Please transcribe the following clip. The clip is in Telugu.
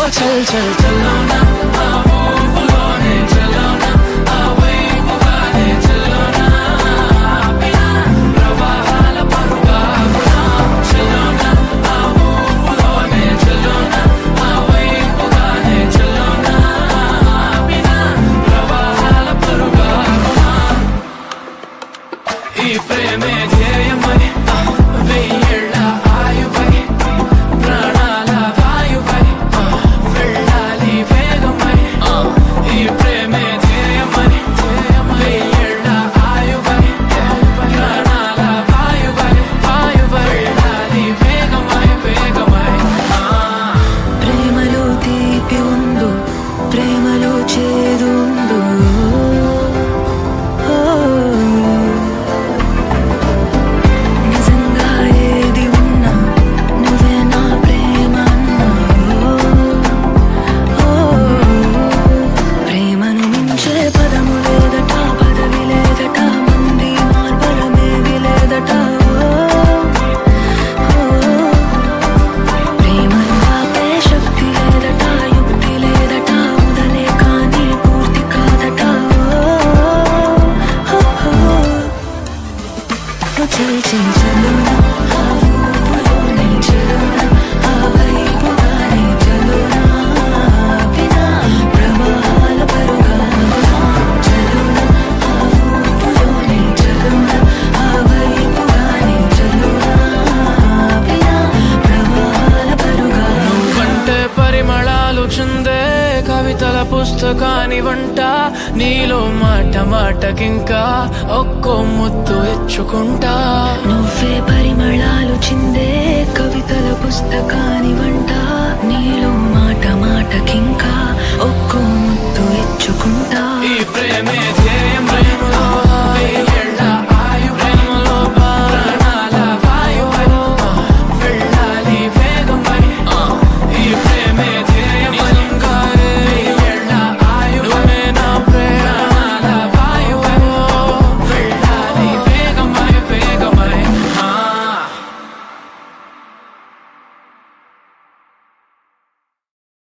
ओ चल चल चलो ना Prema luce 一起简单的 కవితల పుస్తకాని వంట నీలో మాట మాటకింకా ఒక్కో ముద్దు ఇచ్చుకుంటా. నువ్వే పరిమళాలు చిందే కవితల పుస్తకాని వంట నీ